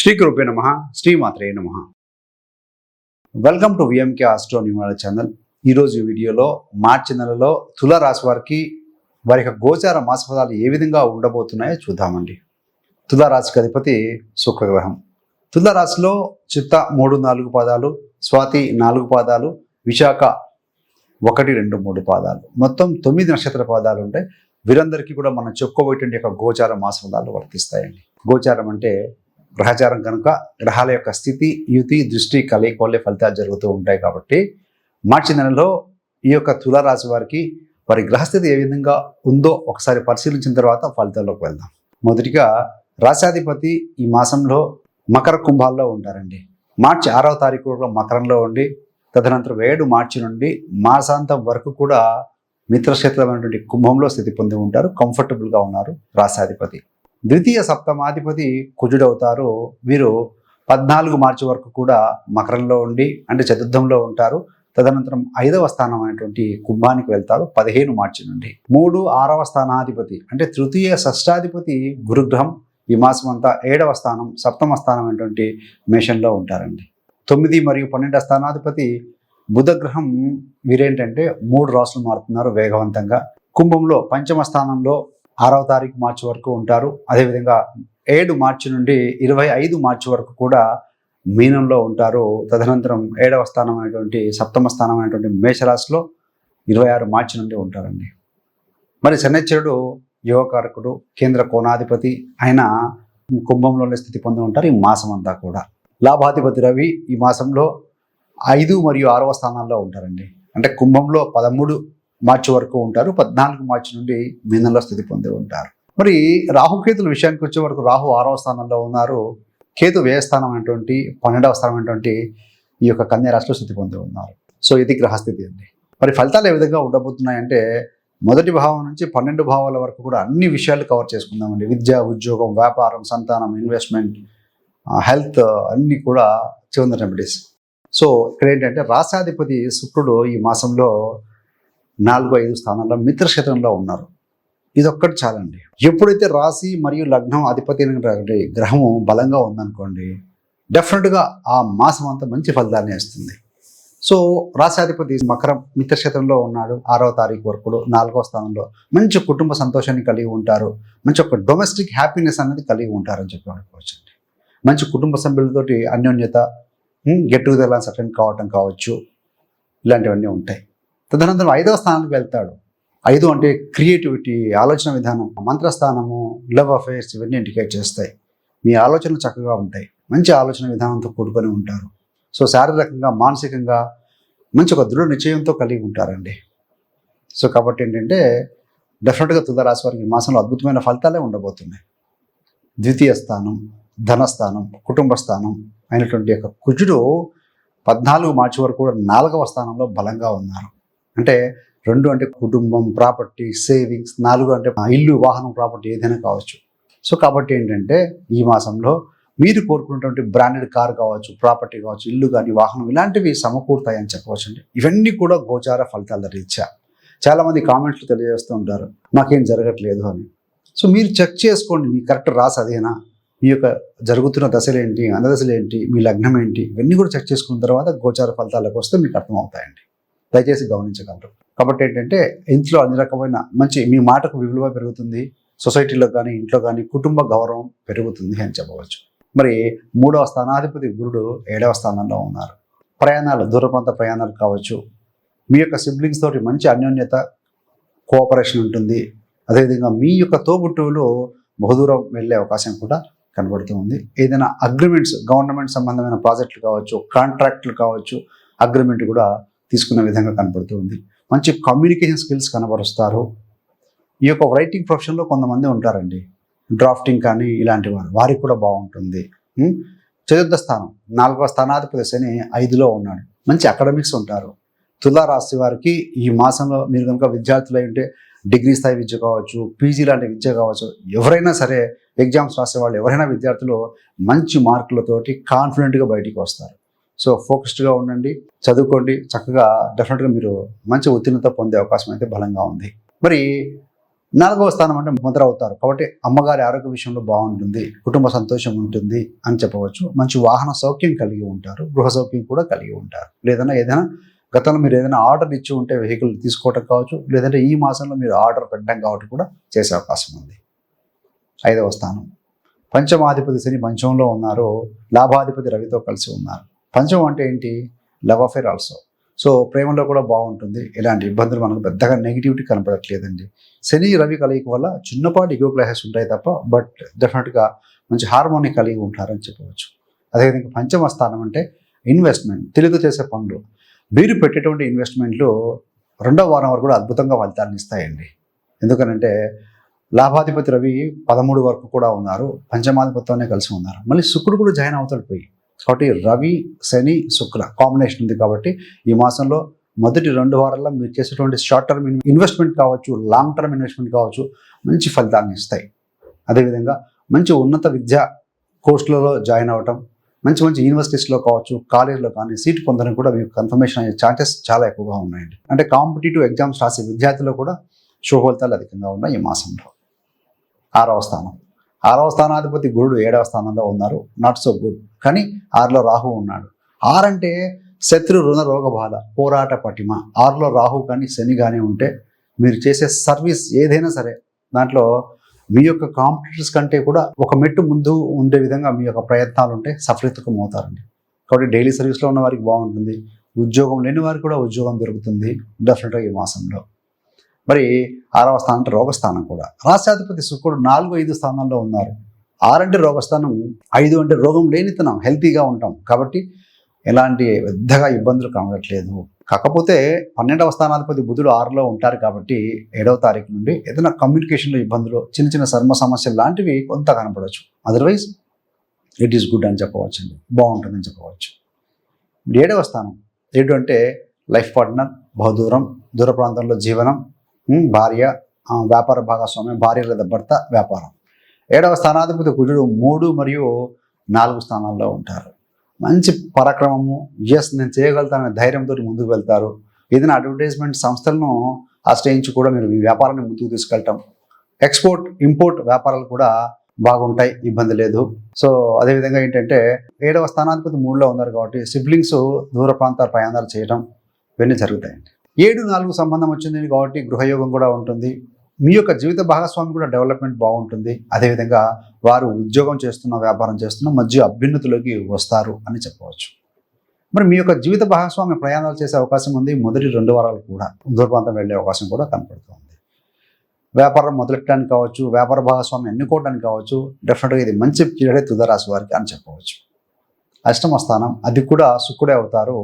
శ్రీకృపే నమ శ్రీమాత్రే నమ. Welcome to VMK astro numerology channel ఈరోజు వీడియోలో మార్చి నెలలో తులారాశి వారికి వారి యొక్క గోచార మాస ఫలాలు ఏ విధంగా ఉండబోతున్నాయో చూద్దామండి. తులారాశికి అధిపతి శుక్రగ్రహం. తులారాశిలో చిత్త మూడు నాలుగు పాదాలు స్వాతి నాలుగు పాదాలు విశాఖ ఒకటి రెండు మూడు పాదాలు. మొత్తం తొమ్మిది నక్షత్ర పాదాలు ఉంటాయి వీరందరికీ కూడా మనం చెప్పుకోబోయేటువంటి యొక్క గోచార మాస ఫలాలు వర్తిస్తాయండి. గోచారం అంటే గ్రహచారం కనుక గ్రహాల యొక్క స్థితి యుతి దృష్టి కలయిక వల్లే ఫలితాలు జరుగుతూ ఉంటాయి కాబట్టి మార్చి నెలలో ఈ యొక్క తులారాశి వారికి వారి గ్రహస్థితి ఏ విధంగా ఉందో ఒకసారి పరిశీలించిన తర్వాత ఫలితాల్లోకి వెళ్దాం. మొదటిగా రాశాధిపతి ఈ మాసంలో మకర కుంభాల్లో ఉంటారండి. మార్చి ఆరవ తారీఖు కూడా మకరంలో ఉండి తదనంతరం ఏడు మార్చి నుండి మాసాంతం వరకు కూడా మిత్రక్షేత్రమైనటువంటి కుంభంలో స్థితి పొంది ఉంటారు కంఫర్టబుల్గా ఉన్నారు రాశాధిపతి ద్వితీయ సప్తమాధిపతి కుజుడవుతారు. వీరు పద్నాలుగు మార్చి వరకు కూడా మకరంలో ఉండి అంటే చతుర్థంలో ఉంటారు. తదనంతరం ఐదవ స్థానం అనేటువంటి కుంభానికి వెళ్తారు పదిహేను మార్చి నుండి. మూడు ఆరవ స్థానాధిపతి అంటే తృతీయ షష్టాధిపతి గురుగ్రహం ఈ మాసం అంతా ఏడవ స్థానం సప్తమ స్థానం అనేటువంటి మేషంలో ఉంటారండి. తొమ్మిది మరియు పన్నెండవ స్థానాధిపతి బుధగ్రహం వీరేంటంటే మూడు రాసులు మారుతున్నారు వేగవంతంగా. కుంభంలో పంచమ స్థానంలో ఆరవ తారీఖు మార్చి వరకు ఉంటారు. అదేవిధంగా ఏడు మార్చి నుండి ఇరవై ఐదు మార్చి వరకు కూడా మీనంలో ఉంటారు. తదనంతరం ఏడవ స్థానం అనేటువంటి సప్తమ స్థానం అనేటువంటి మేషరాశిలో ఇరవై ఆరు మార్చి నుండి ఉంటారండి. మరి శనిచ్చరుడు యువకారకుడు కేంద్ర కోణాధిపతి ఆయన కుంభంలోనే స్థితి పొంది ఉంటారు. ఈ మాసం అంతా కూడా లాభాధిపతి రవి ఈ మాసంలో ఐదు మరియు ఆరవ స్థానాల్లో ఉంటారండి. అంటే కుంభంలో పదమూడు మార్చి వరకు ఉంటారు. పద్నాలుగు మార్చి నుండి మీనంలో స్థితి పొంది ఉంటారు. మరి రాహుకేతుల విషయానికి వచ్చే వరకు రాహు ఆరవ స్థానంలో ఉన్నారు. కేతు వ్యయస్థానం అనేటువంటి పన్నెండవ స్థానం అనేటువంటి ఈ యొక్క కన్యా రాశిలో స్థితి పొంది ఉన్నారు. సో ఇది గ్రహస్థితి అండి. మరి ఫలితాలు ఏ విధంగా ఉండబోతున్నాయంటే మొదటి భావం నుంచి పన్నెండు భావాల వరకు కూడా అన్ని విషయాలు కవర్ చేసుకుందామండి. విద్య ఉద్యోగం వ్యాపారం సంతానం ఇన్వెస్ట్మెంట్ హెల్త్ అన్నీ కూడా చివరి రెమెడీస్ సో ఇక్కడ ఏంటంటే రాసాధిపతి శుక్రుడు ఈ మాసంలో నాలుగు ఐదు స్థానాల్లో మిత్రక్షేత్రంలో ఉన్నారు. ఇది ఒక్కటి చాలండి. ఎప్పుడైతే రాశి మరియు లగ్నం అధిపతి అయినటువంటి గ్రహము బలంగా ఉందనుకోండి డెఫినెట్గా ఆ మాసం అంతా మంచి ఫలితాన్ని ఇస్తుంది. సో రాశాధిపతి మకరం మిత్రక్షేత్రంలో ఉన్నాడు. ఆరవ తారీఖు వరకు నాలుగవ స్థానంలో మంచి కుటుంబ సంతోషాన్ని కలిగి ఉంటారు. మంచి ఒక డొమెస్టిక్ హ్యాపీనెస్ అనేది కలిగి ఉంటారని చెప్పి అనుకోవచ్చు మంచి కుటుంబ సభ్యులతోటి అన్యోన్యత గెట్ టుగెదర్ అటెండ్ కావటం కావచ్చు ఇలాంటివన్నీ ఉంటాయి. తదనంతరం ఐదవ స్థానానికి వెళ్తాడు. ఐదు అంటే క్రియేటివిటీ ఆలోచన విధానం మంత్రస్థానము లవ్ అఫైర్స్ ఇవన్నీ ఇండికేట్ చేస్తాయి. మీ ఆలోచనలు చక్కగా ఉంటాయి. మంచి ఆలోచన విధానంతో కూడుకొని ఉంటారు. సో శారీరకంగా మానసికంగా మంచి ఒక దృఢ నిశ్చయంతో కలిగి ఉంటారండి. సో కాబట్టి ఏంటంటే డెఫినెట్గా తులరాశి వారికి ఈ మాసంలో అద్భుతమైన ఫలితాలే ఉండబోతున్నాయి. ద్వితీయ స్థానం ధనస్థానం కుటుంబ స్థానం అయినటువంటి యొక్క కుజుడు పద్నాలుగు మార్చి వరకు కూడా నాలుగవ స్థానంలో బలంగా ఉన్నారు. అంటే రెండు అంటే కుటుంబం ప్రాపర్టీ సేవింగ్స్ నాలుగు అంటే ఇల్లు వాహనం ప్రాపర్టీ ఏదైనా కావచ్చు. సో కాబట్టి ఏంటంటే ఈ మాసంలో మీరు కోరుకున్నటువంటి బ్రాండెడ్ కార్ కావచ్చు ప్రాపర్టీ కావచ్చు ఇల్లు కానీ వాహనం ఇలాంటివి సమకూరుతాయని చెప్పవచ్చు అండి ఇవన్నీ కూడా గోచార ఫలితాల రీత్యా. చాలామంది కామెంట్లు తెలియజేస్తూ ఉంటారు మాకేం జరగట్లేదు అని. సో మీరు చెక్ చేసుకోండి మీ కరెక్ట్ రాసి అదేనా? మీ యొక్క జరుగుతున్న దశలు ఏంటి అందదశలు ఏంటి మీ లగ్నం ఏంటి? ఇవన్నీ కూడా చెక్ చేసుకున్న తర్వాత గోచార ఫలితాలకు వస్తే మీకు అర్థమవుతాయండి. దయచేసి గమనించగలరు. కాబట్టి ఏంటంటే ఇంట్లో అన్ని రకమైన మంచి మీ మాటకు విలువ పెరుగుతుంది. సొసైటీలో కానీ ఇంట్లో కానీ కుటుంబ గౌరవం పెరుగుతుంది అని చెప్పవచ్చు. మరి మూడవ స్థానాధిపతి గురుడు ఏడవ స్థానంలో ఉన్నారు. ప్రయాణాలు దూర ప్రాంత ప్రయాణాలు కావచ్చు. మీ యొక్క సిబ్లింగ్స్ తోటి మంచి అన్యోన్యత కోఆపరేషన్ ఉంటుంది. అదేవిధంగా మీ యొక్క తోబుట్టువులు బహుదూరం వెళ్ళే అవకాశం కూడా కనబడుతూ ఉంది. ఏదైనా అగ్రిమెంట్స్ గవర్నమెంట్ సంబంధమైన ప్రాజెక్టులు కావచ్చు కాంట్రాక్టులు కావచ్చు అగ్రిమెంట్ కూడా తీసుకునే విధంగా కనబడుతూ ఉంది. మంచి కమ్యూనికేషన్ స్కిల్స్ కనబరుస్తారు. ఈ యొక్క రైటింగ్ ప్రొఫెషన్లో కొంతమంది ఉంటారండి. డ్రాఫ్టింగ్ కానీ ఇలాంటి వారు. వారికి కూడా బాగుంటుంది. చతుర్థ స్థానం. నాలుగవ స్థానాధిపతి శని ఐదులో ఉన్నాడు. మంచి అకాడమిక్స్ ఉంటారు. తులారాశి వారికి ఈ మాసంలో మీరు కనుక విద్యార్థులు ఉంటే డిగ్రీ స్థాయి విద్య కావచ్చు పీజీ లాంటి విద్య కావచ్చు ఎవరైనా సరే ఎగ్జామ్స్ రాసే వాళ్ళు ఎవరైనా విద్యార్థులు మంచి మార్కులతోటి కాన్ఫిడెంట్గా బయటికి వస్తారు. సో ఫోకస్డ్గా ఉండండి చదువుకోండి. చక్కగా డెఫినెట్గా మీరు మంచి ఉత్తీర్ణత పొందే అవకాశం అయితే బలంగా ఉంది. మరి నాలుగవ స్థానం అంటే ముద్ర అవుతారు కాబట్టి అమ్మగారి ఆరోగ్య విషయంలో బాగుంటుంది కుటుంబ సంతోషం ఉంటుంది అని చెప్పవచ్చు. మంచి వాహన సౌఖ్యం కలిగి ఉంటారు గృహ సౌఖ్యం కూడా కలిగి ఉంటారు. లేదన్నా ఏదైనా గతంలో మీరు ఏదైనా ఆర్డర్ ఇచ్చి ఉంటే వెహికల్ తీసుకోవటం కావచ్చు లేదంటే ఈ మాసంలో మీరు ఆర్డర్ పెట్టడం కాబట్టి కూడా చేసే అవకాశం ఉంది. ఐదవ స్థానం. పంచమాధిపతి శని పంచంలో ఉన్నారు లాభాధిపతి రవితో కలిసి ఉన్నారు. పంచమం అంటే ఏంటి? లవ్ అఫేర్ ఆల్సో సో ప్రేమలో కూడా బాగుంటుంది. ఇలాంటి ఇబ్బందులు మనకు పెద్దగా నెగిటివిటీ కనపడట్లేదండి. శని రవి కలయిక వల్ల చిన్నపాటి ఇగో క్లాసెస్ ఉంటాయి తప్ప బట్ డెఫినెట్గా మంచి హార్మోని కలిగి ఉంటారని చెప్పవచ్చు. అదేవిధంగా పంచమ స్థానం అంటే ఇన్వెస్ట్మెంట్ తెలుగు చేసే పనులు. మీరు పెట్టేటువంటి ఇన్వెస్ట్మెంట్లు రెండవ వారం వరకు కూడా అద్భుతంగా ఫలితాలను ఇస్తాయండి. ఎందుకనంటే లాభాధిపతి రవి పదమూడు వరకు కూడా ఉన్నారు. పంచమాధిపతితోనే కలిసి ఉన్నారు. మళ్ళీ శుక్రుడు కూడా జాయిన్ అవుతాడు పోయి. కాబట్టి రవి శని శుక్ర కాంబినేషన్ ఉంది కాబట్టి ఈ మాసంలో మొదటి రెండు వారాల్లో మీరు చేసేటువంటి షార్ట్ టర్మ్ ఇన్వెస్ట్మెంట్ కావచ్చు లాంగ్ టర్మ్ ఇన్వెస్ట్మెంట్ కావచ్చు మంచి ఫలితాన్ని ఇస్తాయి. అదేవిధంగా మంచి ఉన్నత విద్యా కోర్సులలో జాయిన్ అవ్వటం మంచి మంచి యూనివర్సిటీస్లో కావచ్చు కాలేజీలో కానీ సీట్ పొందడం కూడా మీకు కన్ఫర్మేషన్ అయ్యే ఛాన్సెస్ చాలా ఎక్కువగా ఉన్నాయండి. అంటే కాంపిటేటివ్ ఎగ్జామ్స్ రాసే విద్యార్థులు కూడా శుభ ఫలితాలు అధికంగా ఉన్నాయి ఈ మాసంలో. ఆరవ స్థానం. ఆరవ స్థానాధిపతి గురుడు ఏడవ స్థానంలో ఉన్నారు. నాట్ సో గుడ్ కానీ ఆరులో రాహు ఉన్నాడు. ఆరంటే శత్రు రుణ రోగ బాధ పోరాట పటిమ. ఆరులో రాహు కానీ శని కానీ ఉంటే మీరు చేసే సర్వీస్ ఏదైనా సరే దాంట్లో మీ యొక్క కాంపిటీటర్స్ కంటే కూడా ఒక మెట్టు ముందు ఉండే విధంగా మీ యొక్క ప్రయత్నాలు ఉంటే సఫలీకృతం అవుతారండి. కాబట్టి డైలీ సర్వీస్లో ఉన్న వారికి బాగుంటుంది. ఉద్యోగం లేని వారికి కూడా ఉద్యోగం దొరుకుతుంది. డెఫినెట్గా ఈ మాసంలో. మరి ఆరవ స్థానం అంటే రోగస్థానం కూడా. రాష్ట్రాధిపతి శుక్రుడు నాలుగు ఐదు స్థానాల్లో ఉన్నారు. ఆరంటే రోగస్థానం ఐదు అంటే రోగం లేనితనం హెల్తీగా ఉంటాం. కాబట్టి ఎలాంటి పెద్దగా ఇబ్బందులు కనగట్లేదు కాకపోతే పన్నెండవ స్థానాధిపతి బుధుడు ఆరులో ఉంటారు కాబట్టి ఏడవ తారీఖు నుండి ఏదైనా కమ్యూనికేషన్లో ఇబ్బందులు చిన్న చిన్న చర్మ సమస్యలు లాంటివి కొంత కనపడవచ్చు అదర్వైజ్ ఇట్ ఈస్ గుడ్ అని చెప్పవచ్చు అండి బాగుంటుందని చెప్పవచ్చు. ఏడవ స్థానం ఏడు అంటే లైఫ్ పార్ట్నర్ బహుదూరం దూర ప్రాంతంలో జీవనం భార్య వ్యాపార భాగస్వామ్యం భార్య లేదా భర్త వ్యాపారం. ఏడవ స్థానాధిపతి కుజుడు మూడు మరియు నాలుగు స్థానాల్లో ఉంటారు. మంచి పరాక్రమము ఎస్ నేను చేయగలుగుతాననే ధైర్యంతో ముందుకు వెళ్తారు. ఏదైనా అడ్వర్టైజ్మెంట్ సంస్థలను ఆశ్రయించి కూడా మీరు ఈ వ్యాపారాన్ని ముందుకు తీసుకెళ్ళటం ఎక్స్పోర్ట్ ఇంపోర్ట్ వ్యాపారాలు కూడా బాగుంటాయి ఇబ్బంది లేదు. సో అదేవిధంగా ఏంటంటే ఏడవ స్థానాధిపతి మూడులో ఉన్నారు కాబట్టి సిబ్లింగ్స్ దూర ప్రాంతాల ప్రయాణాలు చేయడం ఇవన్నీ జరుగుతాయండి. ఏడు నాలుగు సంబంధం వచ్చింది కాబట్టి గృహయోగం కూడా ఉంటుంది. మీ యొక్క జీవిత భాగస్వామి కూడా డెవలప్మెంట్ బాగుంటుంది. అదేవిధంగా వారు ఉద్యోగం చేస్తున్న వ్యాపారం చేస్తున్న మధ్య అభ్యున్నతిలోకి వస్తారు అని చెప్పవచ్చు. మరి మీ యొక్క జీవిత భాగస్వామి ప్రయాణాలు చేసే అవకాశం ఉంది. మొదటి రెండు వారాలు కూడా దూర ప్రాంతం వెళ్ళే అవకాశం కూడా కనపడుతుంది. వ్యాపారం మొదలెట్టడానికి కావచ్చు వ్యాపార భాగస్వామి ఎన్నుకోవడానికి కావచ్చు డెఫినెట్గా ఇది మంచి పీరియడే తుదరాశి వారికి అని చెప్పవచ్చు. అష్టమ స్థానం అది కూడా శుక్రుడే అవుతారు.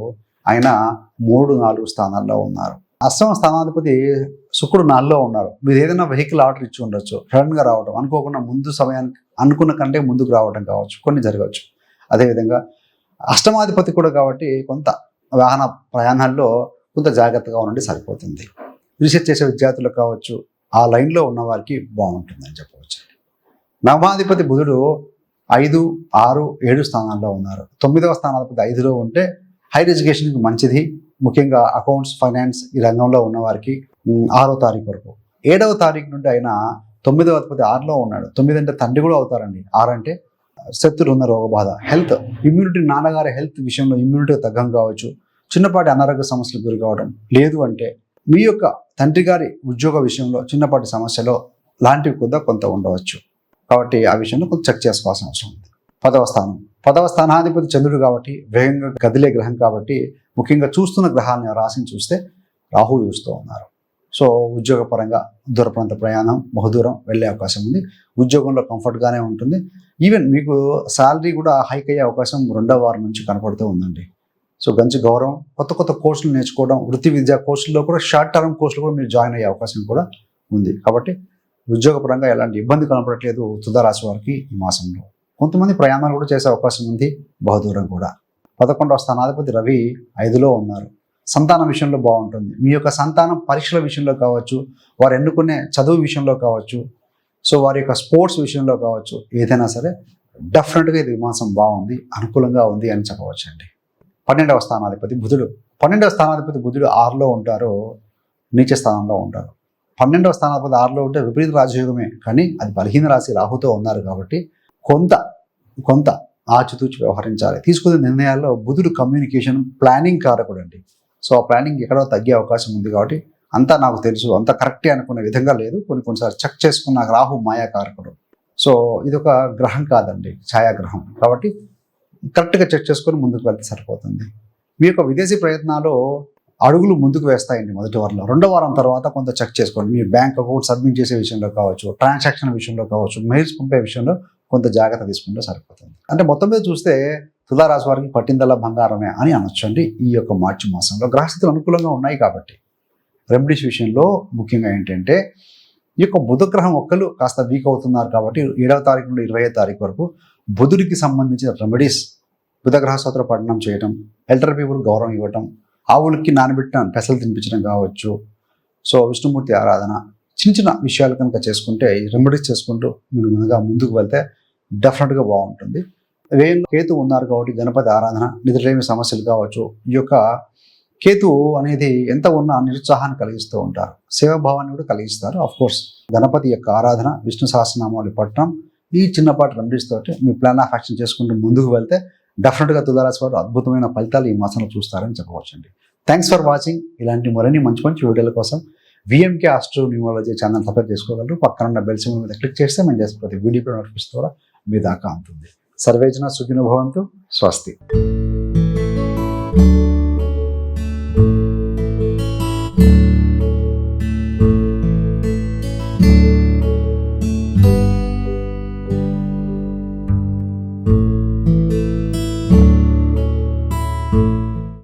ఆయన మూడు నాలుగు స్థానాల్లో ఉన్నారు. అష్టమ స్థానాధిపతి శుక్రుడు నాలుగులో ఉన్నారు. మీరు ఏదైనా వెహికల్ ఆర్డర్ ఇచ్చి ఉండొచ్చు. సడన్గా రావడం అనుకోకుండా ముందు సమయానికి అనుకున్న కంటే ముందుకు రావడం కావచ్చు. కొన్ని జరగవచ్చు. అదేవిధంగా అష్టమాధిపతి కూడా కాబట్టి కొంత వాహన ప్రయాణాల్లో కొంత జాగ్రత్తగా ఉండండి సరిపోతుంది. రీసెర్చ్ చేసే విద్యార్థులకు కావచ్చు ఆ లైన్లో ఉన్న వారికి బాగుంటుందని చెప్పవచ్చు. నవాధిపతి బుధుడు ఐదు ఆరు ఏడు స్థానాల్లో ఉన్నారు. తొమ్మిదవ స్థానాధిపతి ఐదులో ఉంటే హైర్ ఎడ్యుకేషన్కి మంచిది. ముఖ్యంగా అకౌంట్స్ ఫైనాన్స్ ఈ రంగంలో ఉన్నవారికి ఆరో తారీఖు వరకు. ఏడవ తారీఖు నుండి ఆయన తొమ్మిదవ అధిపతి ఆరులో ఉన్నాడు. తొమ్మిది అంటే తండ్రి కూడా అవుతారండి. ఆరు అంటే శత్రు ఉన్న రోగ బాధ హెల్త్ ఇమ్యూనిటీ నాన్నగారి హెల్త్ విషయంలో ఇమ్యూనిటీ తగ్గం కావచ్చు. చిన్నపాటి అనారోగ్య సమస్యలు గురి కావడం లేదు అంటే మీ యొక్క తండ్రి గారి ఉద్యోగ విషయంలో చిన్నపాటి సమస్యలో లాంటివి కూడా కొంత ఉండవచ్చు. కాబట్టి ఆ విషయంలో కొంచెం చెక్ చేసుకోవాల్సిన అవసరం ఉంది. పదవ స్థానం. పదవ స్థానాధిపతి చంద్రుడు కాబట్టి వేగంగా కదిలే గ్రహం కాబట్టి ముఖ్యంగా చూస్తున్న గ్రహాన్ని రాశిని చూస్తే రాహు చూస్తూ ఉన్నారు. సో ఉద్యోగపరంగా దూరప్రాంత ప్రయాణం బహుదూరం వెళ్ళే అవకాశం ఉంది. ఉద్యోగంలో కంఫర్ట్గానే ఉంటుంది. ఈవెన్ మీకు శాలరీ కూడా హైక్ అయ్యే అవకాశం రెండో వారం నుంచి కనపడుతూ ఉందండి. సో మంచి గౌరవం కొత్త కొత్త కోర్సులు నేర్చుకోవడం వృత్తి విద్యా కోర్సుల్లో కూడా షార్ట్ టర్మ్ కోర్సులు కూడా మీరు జాయిన్ అయ్యే అవకాశం కూడా ఉంది. కాబట్టి ఉద్యోగపరంగా ఎలాంటి ఇబ్బంది కనపడట్లేదు తుదారాశి వారికి ఈ మాసంలో. కొంతమంది ప్రయాణాలు కూడా చేసే అవకాశం ఉంది బహుదూరం కూడా. పదకొండవ స్థానాధిపతి రవి ఐదులో ఉన్నారు. సంతానం విషయంలో బాగుంటుంది. మీ యొక్క సంతానం పరీక్షల విషయంలో కావచ్చు వారు ఎన్నుకునే చదువు విషయంలో కావచ్చు సో వారి యొక్క స్పోర్ట్స్ విషయంలో కావచ్చు ఏదైనా సరే డెఫినెట్గా ఇది మాసం బాగుంది అనుకూలంగా ఉంది అని చెప్పవచ్చు అండి పన్నెండవ స్థానాధిపతి బుధుడు. పన్నెండవ స్థానాధిపతి బుధుడు ఆరులో ఉంటారు నీచ స్థానంలో ఉంటారు. పన్నెండవ స్థానాధిపతి ఆరులో ఉంటే విపరీత రాజయోగమే కానీ అది బలహీన రాశి రాహుతో ఉన్నారు కాబట్టి కొంత కొంత ఆచితూచి వ్యవహరించాలి. తీసుకునే నిర్ణయాల్లో బుధుడు కమ్యూనికేషన్ ప్లానింగ్ కారకుడు అండి సో ఆ ప్లానింగ్ ఎక్కడో తగ్గే అవకాశం ఉంది కాబట్టి అంతా నాకు తెలుసు. అంత కరెక్టే అనుకునే విధంగా లేదు. కొన్ని కొన్నిసార్లు చెక్ చేసుకున్న రాహు మాయా కారకుడు. సో ఇది ఒక గ్రహం కాదండి. ఛాయాగ్రహం. కాబట్టి కరెక్ట్గా చెక్ చేసుకొని ముందుకు వెళ్తే సరిపోతుంది. మీ యొక్క విదేశీ ప్రయత్నాలు అడుగులు ముందుకు వేస్తాయండి మొదటి వారంలో. రెండో వారం తర్వాత కొంత చెక్ చేసుకోండి. మీ బ్యాంక్ అకౌంట్ సబ్మిట్ చేసే విషయంలో కావచ్చు ట్రాన్సాక్షన్ విషయంలో కావచ్చు మెయిల్స్ పంపే విషయంలో కొంత జాగ్రత్త తీసుకుంటే సరిపోతుంది. అంటే మొత్తం మీద చూస్తే తులారాశి వారికి పట్టిందల్లా బంగారమే అని అనొచ్చండి ఈ యొక్క మార్చి మాసంలో. గ్రహస్థితులు అనుకూలంగా ఉన్నాయి కాబట్టి రెమెడీస్ విషయంలో ముఖ్యంగా ఏంటంటే ఈ యొక్క బుధగ్రహం ఒక్కరు కాస్త వీక్ అవుతున్నారు కాబట్టి ఏడవ తారీఖు నుండి ఇరవై తారీఖు వరకు బుధుడికి సంబంధించిన రెమెడీస్ బుధగ్రహ స్తోత్ర పఠనం చేయటం ఎల్టర్ పీపుల్ గౌరవం ఇవ్వటం ఆవులకి నానబెట్టిన పెసలు తినిపించడం కావచ్చు. సో విష్ణుమూర్తి ఆరాధన చిన్న చిన్న విషయాలు కనుక చేసుకుంటే రెమెడీస్ చేసుకుంటూ మీరు ముందుగా ముందుకు వెళ్తే డెఫినెట్గా బాగుంటుంది. వేయంలో కేతు ఉన్నారు కాబట్టి గణపతి ఆరాధన నిద్రలేమి సమస్యలు కావచ్చు ఈ యొక్క కేతు అనేది ఎంత ఉన్నా నిరుత్సాహాన్ని కలిగిస్తూ ఉంటారు. సేవాభావాన్ని కూడా కలిగిస్తారు. ఆఫ్ కోర్స్ గణపతి యొక్క ఆరాధన విష్ణు సహస్రనామాలు పట్టడం ఈ చిన్నపాటి రెమెడీస్ తోటి మీ ప్లాన్ ఆఫ్ యాక్షన్ చేసుకుంటూ ముందుకు వెళ్తే డెఫినెట్గా తులారాశి వారు అద్భుతమైన ఫలితాలు ఈ మాసంలో చూస్తారని చెప్పవచ్చండి. థ్యాంక్స్ ఫర్ వాచింగ్ ఇలాంటి మరిన్ని మంచి మంచి వీడియోల కోసం VMK astro numerology channel subscribe చేసుకోగలరు. పక్కన ఉన్న బెల్ సింబల్ మీద క్లిక్ చేస్తే మేము చేసే ప్రతి వీడియో నోటిఫికేషన్ ద్వారా మీ దాకా అందుతుంది సర్వేజన సుఖినుభవంతు స్వస్తి.